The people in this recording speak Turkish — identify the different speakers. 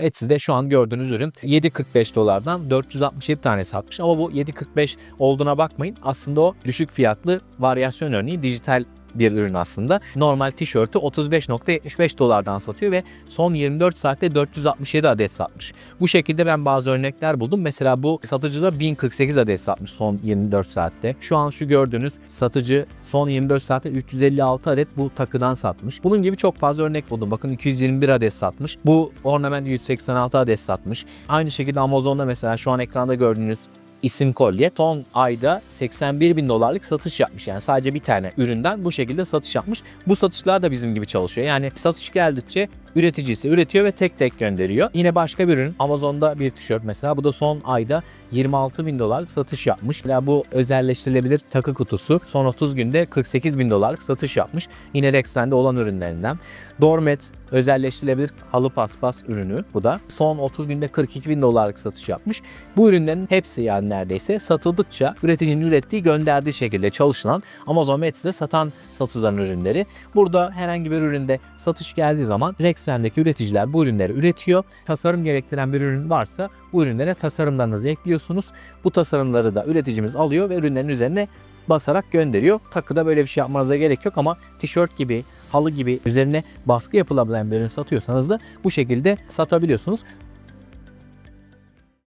Speaker 1: Etsy'de şu an gördüğünüz ürün 7.45 dolardan 467 tane satmış ama bu 7.45 olduğuna bakmayın. Aslında o düşük fiyatlı varyasyon örneği dijital bir ürün aslında. Normal tişörtü 35.75 dolardan satıyor ve son 24 saatte 467 adet satmış. Bu şekilde ben bazı örnekler buldum. Mesela bu satıcı da 1048 adet satmış son 24 saatte. Şu an şu gördüğünüz satıcı son 24 saatte 356 adet bu takıdan satmış. Bunun gibi çok fazla örnek buldum. Bakın 221 adet satmış. Bu ornament 186 adet satmış. Aynı şekilde Amazon'da mesela şu an ekranda gördüğünüz isim kolye son ayda 81 bin dolarlık satış yapmış. Yani sadece bir tane üründen bu şekilde satış yapmış. Bu satışlar da bizim gibi çalışıyor. Yani satış geldikçe üreticisi üretiyor ve tek tek gönderiyor. Yine başka bir ürün Amazon'da bir tişört mesela bu da son ayda 26 bin dolarlık satış yapmış. Mesela bu özelleştirilebilir takı kutusu son 30 günde 48 bin dolarlık satış yapmış. Yine Rex'lerde olan ürünlerinden. Dormet özelleştirilebilir halı paspas ürünü bu da. Son 30 günde 42 bin dolarlık satış yapmış. Bu ürünlerin hepsi yani neredeyse satıldıkça üreticinin ürettiği gönderdiği şekilde çalışılan Amazon ve satan satılan ürünleri. Burada herhangi bir üründe satış geldiği zaman Rex'lerdeki üreticiler bu ürünleri üretiyor. Tasarım gerektiren bir ürün varsa bu ürünlere tasarımlarınızı ekliyorsunuz. Bu tasarımları da üreticimiz alıyor ve ürünlerin üzerine basarak gönderiyor. Takıda böyle bir şey yapmanıza gerek yok ama tişört gibi, halı gibi üzerine baskı yapılabilen bir ürün satıyorsanız da bu şekilde satabiliyorsunuz.